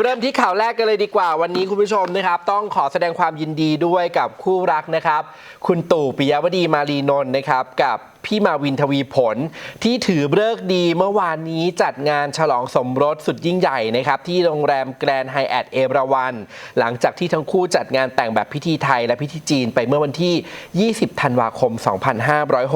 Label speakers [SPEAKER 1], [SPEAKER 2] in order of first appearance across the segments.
[SPEAKER 1] เริ่มที่ข่าวแรกกันเลยดีกว่าวันนี้คุณผู้ชมนะครับ ต้องขอแสดงความยินดีด้วยกับคู่รักนะครับ คุณตู่ปิยวดีมารีนนท์นะครับกับ พี่มาวินทวีผล ที่ถือเลิกดีเมื่อวานนี้จัดงานฉลองสมรสสุดยิ่งใหญ่นะครับ ที่โรงแรมแกรนด์ไฮแอทเอราวัน หลังจากที่ทั้งคู่จัดงานแต่งแบบพิธีไทยและพิธีจีนไปเมื่อวันที่ 20 ธันวาคม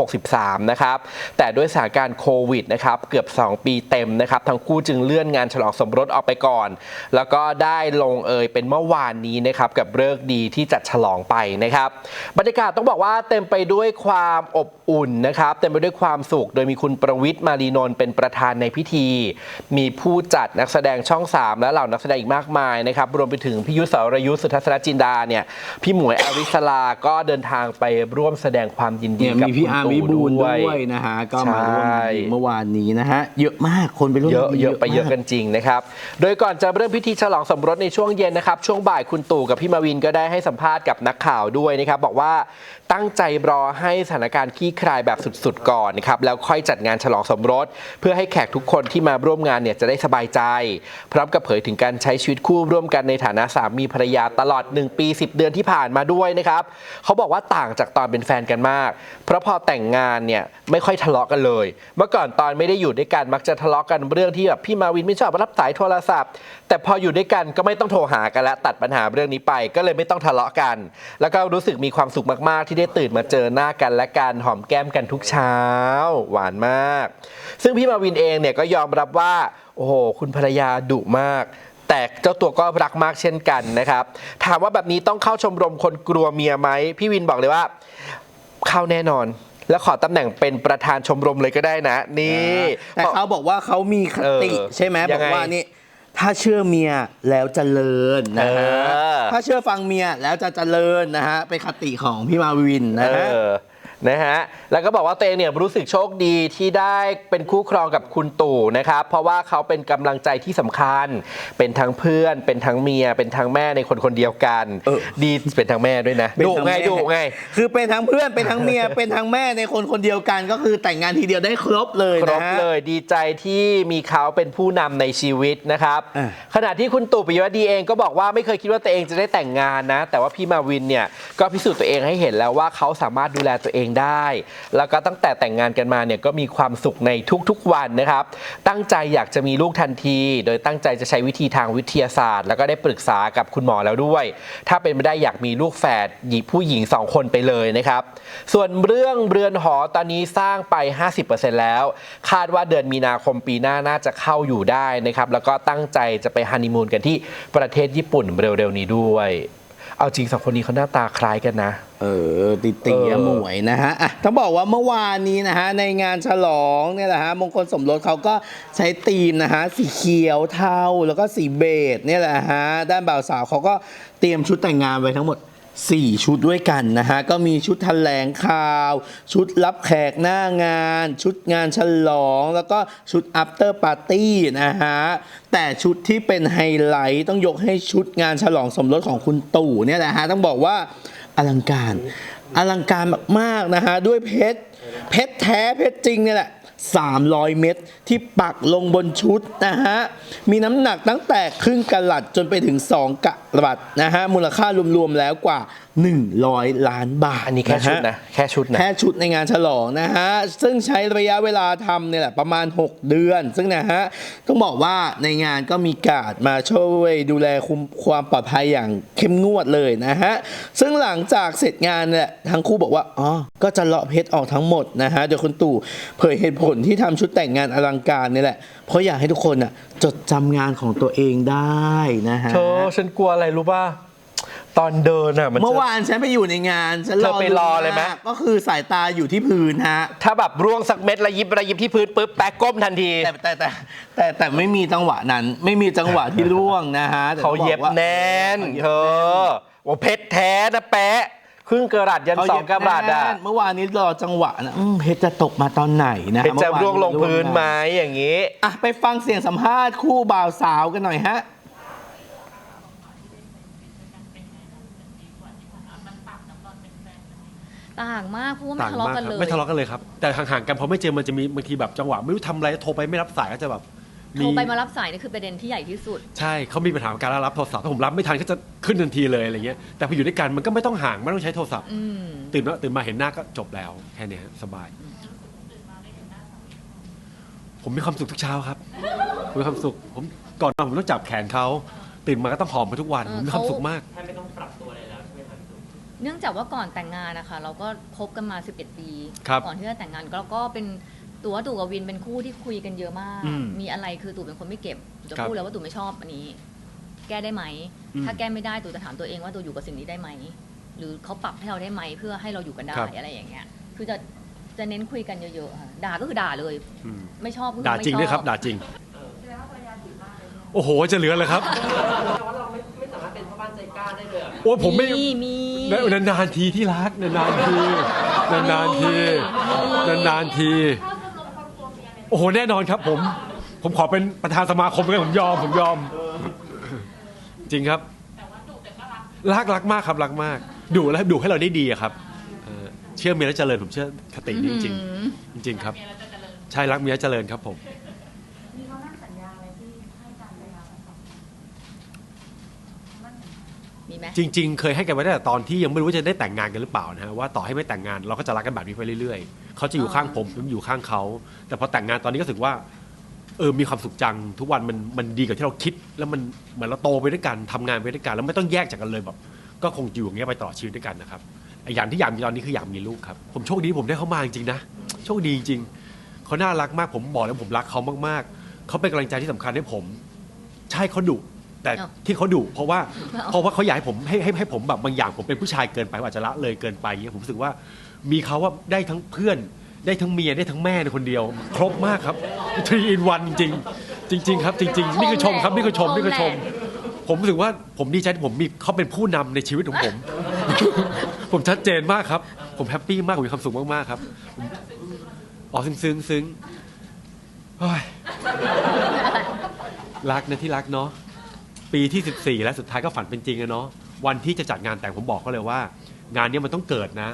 [SPEAKER 1] 2563 นะครับ แต่ด้วยสถานการณ์โควิดนะครับ เกือบ 2 ปีเต็มนะครับ ทั้งคู่จึงเลื่อนงานฉลองสมรสออกไปก่อน แล้วก็ได้ลงเอยเป็นเมื่อวานนี้นะครับกับเลิกดีที่จัดฉลองไปนะครับ บรรยากาศต้องบอกว่าเต็มไปด้วยความอบอุ่นนะครับเต็มไปด้วยความสุข โดยมีคุณประวิทย์มารีนนท์เป็นประธานในพิธี มีผู้จัดนักแสดงช่อง 3 และเหล่านักแสดงอีกมากมายนะครับรวมไปถึงพี่ยุทธสรยุทธสุทัศนจินดาเนี่ยพี่หมวยอริสลาก็เดินทางไปร่วมแสดงความยินดี
[SPEAKER 2] เนี่ย
[SPEAKER 1] กับ
[SPEAKER 2] มีพี่
[SPEAKER 1] คุณ
[SPEAKER 2] อาร์ม
[SPEAKER 1] ตู่
[SPEAKER 2] วิบูลย์
[SPEAKER 1] ด้
[SPEAKER 2] ด้
[SPEAKER 1] ว
[SPEAKER 2] วยยนะฮะก็มาร่วม
[SPEAKER 1] ใช่
[SPEAKER 2] ยินดีเมื่อวานนี้นะฮะเยอะมากคนไปร่วม
[SPEAKER 1] เยอะ
[SPEAKER 2] ยินดี
[SPEAKER 1] เยอะไปเยอะ
[SPEAKER 2] มาก
[SPEAKER 1] กันจริงนะครับโดยก่อนจะเริ่มพิธีฉลองสมรสในช่วงเย็นนะครับช่วงบ่ายคุณตู่กับพี่มาวินก็ได้ให้สัมภาษณ์กับนักข่าวด้วยนะครับบอกว่าตั้งใจรอให้สถานการณ์คลี่คลายแบบสุสุดๆก่อนนะครับแล้วค่อยจัดงานฉลองสมรส เพื่อให้แขกทุกคนที่มาร่วมงานเนี่ยจะได้สบายใจ พร้อมกับเผยถึงการใช้ชีวิตคู่ร่วมกันในฐานะสามีภรรยาตลอด 1 ปี 10 เดือนที่ผ่านมาด้วยนะครับเขาบอกว่าต่างจากตอนเป็นแฟนกันมาก เพราะพอแต่งงานเนี่ยไม่ค่อยทะเลาะกันเลย เมื่อก่อนตอนไม่ได้อยู่ด้วยกันมักจะทะเลาะกันเรื่องที่แบบพี่มาวินไม่ชอบรับสายโทรศัพท์ แต่พออยู่ด้วยกันก็ไม่ต้องโทรหากันแล้วตัดปัญหาเรื่องนี้ไป ก็เลยไม่ต้องทะเลาะกัน แล้วก็รู้สึกมีความสุขมากๆ ที่ได้ตื่นมาเจอหน้ากันและการหอมแก้มกันทุกเช้า หวานมาก ซึ่งพี่มาวินเองเนี่ยก็ยอมรับว่า โอ้โห คุณภรรยาดุมาก แต่เจ้าตัวก็รักมากเช่นกันนะครับ ถามว่าแบบนี้ต้องเข้าชมรมคนกลัวเมียไหมพี่วินบอกเลยว่า เข้าแน่นอนแล้วขอตำแหน่งเป็นประธานชมรมเลยก็ได้นะ นี่
[SPEAKER 2] แต่เขาบอกว่าเขามีคติ
[SPEAKER 1] เออ
[SPEAKER 2] ใช่ไหม
[SPEAKER 1] ยั
[SPEAKER 2] บ
[SPEAKER 1] ง
[SPEAKER 2] อก
[SPEAKER 1] ไง
[SPEAKER 2] ว่านี่ถ้าเชื่อเมียแล้วเจริญนะฮะ
[SPEAKER 1] เออ
[SPEAKER 2] ถ้าเชื่อฟังเมียแล้วจะเจริญนะฮะเป็นคติของพี่มาวินนะฮะ
[SPEAKER 1] เออ นะฮะ แล้วก็บอกว่าตัวเองเนี่ยรู้สึกโชคดีที่ได้เป็นคู่ครองกับคุณตู่นะครับ เพราะว่าเขาเป็นกำลังใจที่สำคัญ เป็นทั้งเพื่อน เป็นทั้งเมีย เป็นทั้งแม่ในคนคนเดียวกัน
[SPEAKER 2] เออ
[SPEAKER 1] ดีเป็นทั้งแม่ด้วยนะ
[SPEAKER 2] เป็น
[SPEAKER 1] ดุ
[SPEAKER 2] ทั้ง
[SPEAKER 1] ไง
[SPEAKER 2] แม่
[SPEAKER 1] ดุไง
[SPEAKER 2] คือเป็นทั้งเพื่อน เป็นทั้งเมีย เป็นทั้งแม่ในคนคนเดียวกัน ก็คือแต่งงานทีเดียวได้ครบเลย
[SPEAKER 1] คร
[SPEAKER 2] นะ
[SPEAKER 1] บ
[SPEAKER 2] ฮะ
[SPEAKER 1] เลย ดีใจที่มีเขาเป็นผู้นำในชีวิตนะครับ
[SPEAKER 2] อะ
[SPEAKER 1] ขณะที่คุณตู่ปิยวดีเองก็บอกว่าไม่เคยคิดว่าตัวเองจะได้แต่งงานนะ แต่ว่าพี่มาวินเนี่ยก็พิสูจน์ตัวเองให้เห็นแล้วว่าเขาสามารถดูแลตัวเองได้ แล้วก็ตั้งแต่แต่งงานกันมาเนี่ยก็มีความสุขในทุกๆวันนะครับ ตั้งใจอยากจะมีลูกทันที โดยตั้งใจจะใช้วิธีทางวิทยาศาสตร์ แล้วก็ได้ปรึกษากับคุณหมอแล้วด้วย ถ้าเป็นไม่ได้อยากมีลูกแฝดหญิงผู้หญิงสองคนไปเลยนะครับ ส่วนเรื่องเรือนหอตอนนี้สร้างไป 50%แล้ว คาดว่าเดือนมีนาคมปีหน้าน่าจะเข้าอยู่ได้นะครับ แล้วก็ตั้งใจจะไปฮันนีมูนกันที่ประเทศญี่ปุ่นเร็วๆนี้ด้วย เอาจริงสองคนนี้เขาหน้าตาคล้ายกันนะ
[SPEAKER 2] เออติตี
[SPEAKER 1] เออ
[SPEAKER 2] หมวยนะฮะอะต้องบอกว่าเมื่อวานนี้นะฮะในงานฉลองเนี่ยแหละฮะมงคลสมรสเขาก็ใช้ธีมนะฮะสีเขียวเทาแล้วก็สีเบจเนี่ยแหละฮะด้านบ่าวสาวเขาก็เตรียมชุดแต่งงานไว้ทั้งหมด 4 ชุดด้วยกันนะฮะ ก็มีชุดแถลงข่าว ชุดรับแขกหน้างาน ชุดงานฉลอง แล้วก็ชุด after party นะฮะ แต่ชุดที่เป็นไฮไลท์ต้องยกให้ชุดงานฉลองสมรสของคุณตู่เนี่ยแหละฮะ ต้องบอกว่าอลังการอลังการมากๆนะฮะ ด้วยเพชร เพชรแท้เพชรจริงเนี่ยแหละ300 เม็ดที่ปักลงบนชุดนะฮะ มีน้ำหนักตั้งแต่ครึ่งกะลัดจนไปถึง 2กะลัดนะฮะมูลค่ารวมๆแล้วกว่า 100 ล้านบาท
[SPEAKER 1] อันนี้แค่ชุดนะแค่ชุดนะ
[SPEAKER 2] แค่ชุดในงานฉลองนะฮะซึ่งใช้ระยะเวลาทำเนี่ยแหละประมาณ 6 เดือน ซึ่งนะฮะต้องบอกว่าในงานก็มีการดมาช่วยดูแลคุมความปลอดภัยอย่างเข้มงวดเลยนะฮะซึ่งหลังจากเสร็จงานเนี่ยทั้งคู่บอกว่าอ๋อก็จะเลาะเพชรออกทั้งหมดนะฮะโดยคุณตู่เผยเหตุผลที่ทำชุดแต่งงานอลังการนี่แหละเพราะอยากให้ทุกคนอะ จดจำงานของตัวเองได้นะฮะ
[SPEAKER 1] เธอฉันกลัวอะไรรู้ป่ะ ตอนเดินอะมันจะ
[SPEAKER 2] เมื่อวานฉันไปอยู่ในงานฉันรอ
[SPEAKER 1] เธอไปรอเลยไหมา
[SPEAKER 2] กก็คือสายตาอยู่ที่พื้นฮะ
[SPEAKER 1] ถ้าแบบร่วงสักเม็ดระยิบระยิบที่พื้นปุ๊บแป๊กก้มทันที
[SPEAKER 2] แต่แต่แต่แต่แต่ไม่มีจังหวะนั้น ไม่มีจังหวะที่ร่วงนะฮะแต่
[SPEAKER 1] เขา
[SPEAKER 2] ต้อง
[SPEAKER 1] เย็บ
[SPEAKER 2] ว่า
[SPEAKER 1] แน่น
[SPEAKER 2] เขาย็บ
[SPEAKER 1] เธอว่าเพชรแท้นะแปะ ครึ่งกระรัดยัน
[SPEAKER 2] เขา
[SPEAKER 1] สอ
[SPEAKER 2] เย็
[SPEAKER 1] ง
[SPEAKER 2] บ
[SPEAKER 1] กระรัดอะ
[SPEAKER 2] แน่นเมื่อวานนี้รอจังหวะนะอืมเพชรจะตกมาตอนไหนนะ
[SPEAKER 1] เพชรจะ
[SPEAKER 2] เมื่อวาน
[SPEAKER 1] ร่วงลงพื้นไหมอย่างนี้
[SPEAKER 2] อะไปฟังเสียงสัมภาษณ์คู่บ่าวสาวกันหน่อยฮะ
[SPEAKER 3] ต่างมากเพราะว่าไม่
[SPEAKER 4] ต่าง
[SPEAKER 3] ทะเลาะ
[SPEAKER 4] มาก
[SPEAKER 3] กัน
[SPEAKER 4] ครับ
[SPEAKER 3] เลย
[SPEAKER 4] ไม่ทะเลาะกันเลยครับแต่ห่างๆกันพอไม่เจอมันจะมีบางทีแบบจังหวะไม่รู้ทำอะไรโทรไปไม่รับสายก็จะแบบ
[SPEAKER 3] โทรไปมารับสายนี่คือประเด็นที่ใหญ่ที่สุด
[SPEAKER 4] ใช่เขามีปัญหากับการรับโทรศัพท์ถ้าผมรับไม่ทันก็จะขึ้นทันทีเลยอะไรเงี้ยแต่พออยู่ด้วยกันมันก็ไม่ต้องห่างไม่ต้องใช้โทรศัพท์
[SPEAKER 3] อืม
[SPEAKER 4] ตื่นมาตื่นมาเห็นหน้าก็จบแล้วแค่เนี้ยสบาย ผมมีความสุขทุกเช้าครับผมมีความสุขผมก่อนนอนผมต้องจับแขนเขาตื่นมาก็ต้องหอมเขาทุกวัน
[SPEAKER 3] เออ
[SPEAKER 4] ผมมีความสุขมาก
[SPEAKER 3] เนื่องจากว่าก่อนแต่งงานนะคะเราก็คบกันมา 11 ปี
[SPEAKER 4] ครับ
[SPEAKER 3] ก่อนที่จะแต่งงานเราก็เป็น ตัวตู่กับวินเป็นคู่ที่คุยกันเยอะมาก
[SPEAKER 4] อืม
[SPEAKER 3] มีอะไรคือตู่เป็นคนไม่เก็บจะ
[SPEAKER 4] ครับ
[SPEAKER 3] พูดแล้วว่าตู่ไม่ชอบอันนี้ แก้ได้ไหม
[SPEAKER 4] อืม
[SPEAKER 3] ถ้าแก้ไม่ได้ตู่จะถามตัวเองว่าตู่อยู่กับสิ่งนี้ได้ไหม หรือเขาปรับให้เราได้ไหมเพื่อให้เราอยู่กันได้
[SPEAKER 4] ครับ
[SPEAKER 3] อะไรอย่างเงี้ย คือจะจะเน้นคุยกันเยอะๆค่ะด่าก็คือด่าเลย
[SPEAKER 4] อืม
[SPEAKER 3] ไม่ชอบก็คือ
[SPEAKER 4] ด่า
[SPEAKER 3] ไม่
[SPEAKER 4] จริง
[SPEAKER 3] ช
[SPEAKER 4] ด้วยครับ
[SPEAKER 3] อบ
[SPEAKER 4] ด่าจริง โอ้โหจะเหลือเลยครับ
[SPEAKER 5] แต่ว่าเราไม่ไม่สามารถเป็นพ่อบ้านใจกล้าได้เลยอะ
[SPEAKER 4] โอ้ยผมไม่
[SPEAKER 3] มีมี
[SPEAKER 4] นานๆทีที่รักนานๆทีนานๆทีนานๆที โอ้โหแน่นอนครับผม ผมขอเป็นประธานสมาคมเลยผมยอมผมยอม จริงครับรักรักมากครับรักมากดูแล้วดูให้เราได้ดีอะครับเออเชื่อเมียแล้วเจริญผมเชื่อคตินี้จริงๆจริง ๆ ครับ ใช่รักเมียแล้วเจริญครับผม
[SPEAKER 6] คำมั่นสัญญาอะไรที่ให้กันไหมคะสองมั่นสัญญา
[SPEAKER 3] มี ไหม
[SPEAKER 4] จริง ๆ เคยให้กันไว้ตั้งแต่ตอนที่ยังไม่รู้ว่าจะได้แต่งงานกันหรือเปล่านะฮะว่าต่อให้ไม่แต่งงานเราก็จะรักกันแบบนี้ไปเรื่อยๆเขาจะอยู่ข้างผมผมอยู่ข้างเขาแต่พอแต่งงานตอนนี้ก็รู้สึกว่าเออมีความสุขจังทุกวันมันมันดีกว่าที่เราคิด แล้วมันเหมือนเราโตไปด้วยกันทำงานไปด้วยกัน แล้วไม่ต้องแยกจากกันเลยแบบ ก็คงอยู่อย่างเงี้ยไปตลอดชีวิตด้วยกันนะครับไอ้อย่างที่อยากมีตอนนี้คืออยากมีลูกครับ ผมโชคดีผมได้เขามาจริงๆนะโชคดีจริงๆเขาน่ารักมากผมบอกแล้วผมรักเขามากๆเขาเป็นกำลังใจที่สำคัญให้ผม ใช่เขาดุ แต่
[SPEAKER 3] อ้าว
[SPEAKER 4] ที่เขาดุเพราะว่า
[SPEAKER 3] อ้าว
[SPEAKER 4] เพราะว่าเขาอยากให้ผมให้ให้ให้ผมแบบบางอย่างผมเป็นผู้ชายเกินไปอาจจะละเลยเกินไปอย่างเงี้ยผมรู้สึกว่ามีเขาว่าได้ทั้งเพื่อน ได้ทั้งเมียได้ทั้งแม่ในคนเดียว ครบมากครับ three in one จริงๆจริง ๆ ครับ จริง ๆ นี่คือชมครับนี่คือชมนี่คือชม ผมรู้สึกว่าผมดีใจที่ผมมีเขาเป็นผู้นำในชีวิตของผม ผมชัดเจนมากครับ ผมแฮปปี้มากผมมีความสุขมากๆครับผมอ๋อซึ้งซึ้งซึ้งเฮ้ยรักนะที่รักเนาะ ปีที่ 14 แล้วสุดท้ายก็ฝันเป็นจริงอะเนาะวันที่จะจัดงานแต่งผมบอกเขาเลยว่า งานเนี้ยมันต้องเกิดนะ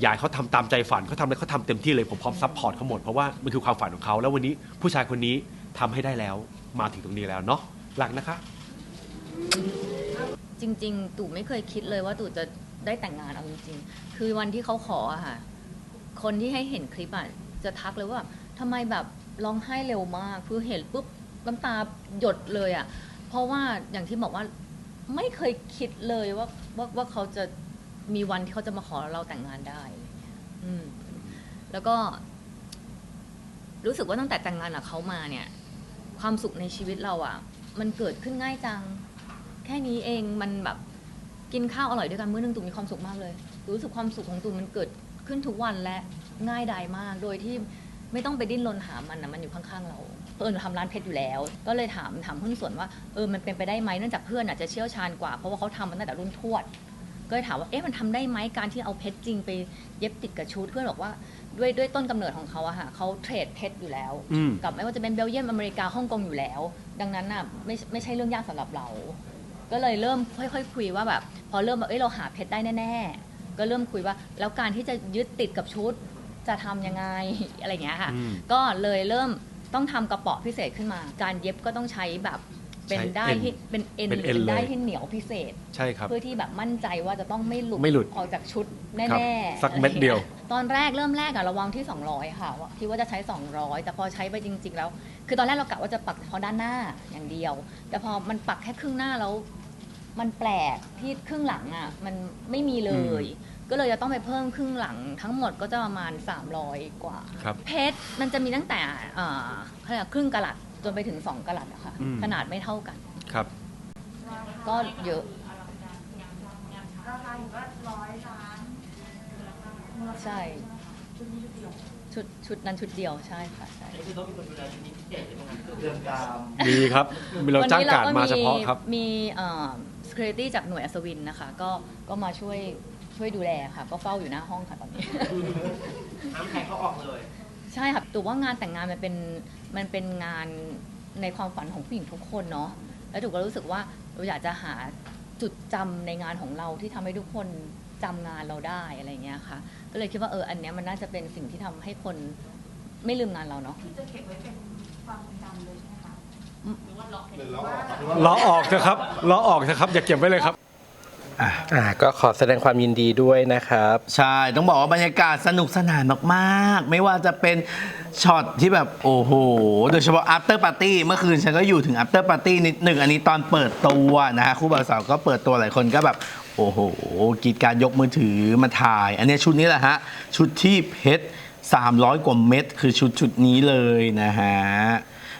[SPEAKER 4] อยากเขาทำตามใจฝันเขาทำอะไรเขาทำเต็มที่เลยผมพร้อมซัพพอร์ตเขาหมดเพราะว่ามันคือความฝันของเขาแล้ววันนี้ผู้ชายคนนี้ทำให้ได้แล้วมาถึงตรงนี้แล้วเนาะรักนะคะ
[SPEAKER 3] จริง ๆ ตู่ไม่เคยคิดเลยว่าตู่จะได้แต่งงานเอาจริงๆคือวันที่เขาขออะค่ะคนที่ให้เห็นคลิปอะจะทักเลยว่าแบบทำไมแบบร้องไห้เร็วมากคือเห็นปุ๊บน้ำตาหยดเลยอะ ราะว่าอย่างที่บอกว่าไม่เคยคิดเลยว่าว่าว่าเขาจะมีวันที่เขาจะมาขอเราแต่งงานได้อะไรเงี้ยอืม แล้วก็ รู้สึกว่าตั้งแต่แต่งงานกับเขามาเนี่ย ความสุขในชีวิตเราอะมันเกิดขึ้นง่ายจัง แค่นี้เองมันแบบกินข้าวอร่อยด้วยกันมื้อนึงตูมมีความสุขมากเลย รู้สึกความสุขของตูมมันเกิดขึ้นทุกวันและง่ายดายมาก โดยที่ไม่ต้องไปดิ้นรนหามันนะมันอยู่ข้างๆเรา เพื่อนทำร้านเพชรอยู่แล้ว ก็เลยถามถามหุ้นส่วนว่าเออมันเป็นไปได้ไหมเนื่องจากเพื่อนอาจจะเชี่ยวชาญกว่าเพราะว่าเขาทำมันตั้งแต่รุ่นทวด ก็เลยถามว่าเอ๊ะมันทำได้ไหมการที่เอาเพชรจริงไปเย็บติดกับชุดเพื่อนบอกว่าด้วยด้วยต้นกำเนิดของเขาอะค่ะเขาเทรดเพชรอยู่แล้ว
[SPEAKER 4] อืม
[SPEAKER 3] กับไม่ว่าจะเป็นเบลเยียมอเมริกาฮ่องกงอยู่แล้ว ดังนั้นน่ะไม่ไม่ใช่เรื่องยากสำหรับเรา ก็เลยเริ่มค่อยๆคุยว่าแบบ พอเริ่มแบบเอ้ยเราหาเพชรได้แน่ๆ ก็เริ่มคุยว่า แล้วการที่จะยึดติดกับชุดจะทำยังไง อะไรอย่างเงี้ยค่ะ
[SPEAKER 4] อืม
[SPEAKER 3] ก็เลยเริ่ม ต้องทำกระเป๋อพิเศษขึ้นมา การเย็บก็ต้องใช้แบบเป็น
[SPEAKER 4] ใช้
[SPEAKER 3] ได้ที่เป็นเอ็น
[SPEAKER 4] เป็น
[SPEAKER 3] ห
[SPEAKER 4] เอ็
[SPEAKER 3] รื
[SPEAKER 4] น
[SPEAKER 3] อได้
[SPEAKER 4] เลย
[SPEAKER 3] ที่เหนียวพิเศษ
[SPEAKER 4] ใช่ครับ
[SPEAKER 3] เพื่อที่แบบมั่นใจว่าจะต้องไม่หลุด
[SPEAKER 4] ไม่หลุด
[SPEAKER 3] ออกจากชุด
[SPEAKER 4] ครั
[SPEAKER 3] แน่
[SPEAKER 4] บ
[SPEAKER 3] ๆ
[SPEAKER 4] สักเม็ดเดียว
[SPEAKER 3] อะไรงี้ตอนแรกเริ่มแรกอะระวังที่ 200 ค่ะว่าคิดว่าจะใช้ 200 แต่พอใช้ไปจริง ๆ แล้ว คือตอนแรกเรากะว่าจะปักเฉพาะด้านหน้าอย่างเดียว แต่พอมันปักแค่ครึ่งหน้าแล้ว มันแปลกที่ครึ่งหลังอะมันไม่มีเลย ก็เลยจะต้องไปเพิ่มครึ่งหลังทั้งหมดก็จะประมาณ 300 กว่า
[SPEAKER 4] ครับ
[SPEAKER 3] เพชรมันจะมีตั้งแต่เอ่อเขาเรียกว่าครึ่งกะลัดจนไปถึง 2กะลัดอะค่ะ
[SPEAKER 4] อืม
[SPEAKER 3] ขนาดไม่เท่ากัน
[SPEAKER 4] ครับ
[SPEAKER 3] ก็เยอะ
[SPEAKER 6] ราคาอยู่ว่าร้อยล้านมูลค่า
[SPEAKER 3] ใช่
[SPEAKER 6] ชุดนี้ชุดเดียว
[SPEAKER 3] ชุดชุดนั้นชุดเดียวใช่ค่ะใช่
[SPEAKER 5] นี่คือต้องมีคนดูแลชุดนี้พิเศษใช่ไหมครับ
[SPEAKER 2] เรื่องตาม
[SPEAKER 4] มีครับมีเราจ้างการมาเฉพาะครับ
[SPEAKER 3] มีเอ่อ security จากหน่วยอัศวินนะคะ ก็ก็มาช่วย ช่วยดูแลค่ะ ก็เฝ้าอยู่หน้าห้องค่ะตอนนี้
[SPEAKER 5] ห้ามใครเข้าออกเลย
[SPEAKER 3] ใช่ค่ะตัวว่างานแต่งงานมันเป็นมันเป็นงานในความฝันของผู้หญิงทุกคนเนาะแล้วถูกก็รู้สึกว่าเราอยากจะหาจุดจำในงานของเราที่ทำให้ทุกคนจำงานเราได้อะไรอย่างเงี้ยค่ะ ก็เลยคิดว่าเอออันเนี้ยมันน่าจะเป็นสิ่งที่ทำให้คนไม่ลืมงานเราเนาะ
[SPEAKER 6] ที่จะเก็บไว้เป็นความทรงจำเลยใช่ไหมคะ
[SPEAKER 4] ล้อออกเถอะครับล้อออกเถอะครับ อย่าเก็บไว้เลยครับ
[SPEAKER 1] อ่าก็ขอแสดงความยินดีด้วยนะครับ
[SPEAKER 2] ใช่ ต้องบอกว่าบรรยากาศสนุกสนานมากๆ ไม่ว่าจะเป็นช็อตที่แบบโอ้โห โดยเฉพาะ after party เมื่อคืนฉันก็อยู่ถึง after party นิดหนึ่งอันนี้ตอนเปิดตัวนะฮะคู่บ่าวสาวก็เปิดตัวหลายคนก็แบบ โอ้โหกรีดการยกมือถือมาถ่าย อันเนี้ยชุดนี้แหละฮะ ชุดที่เพชร300 กว่าเม็ดคือชุดชุดนี้เลยนะฮะ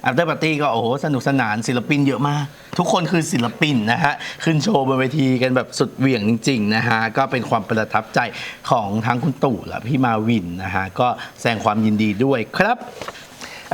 [SPEAKER 2] after party ก็โอ้โหสนุกสนานศิลปินเยอะมาก ทุกคนคือศิลปินนะฮะ ขึ้นโชว์บนเวทีกันแบบสุดเหวี่ยงจริงๆนะฮะ ก็เป็นความประทับใจของทั้งคุณตู่และพี่มาวินนะฮะ ก็แสดงความยินดีด้วยครับ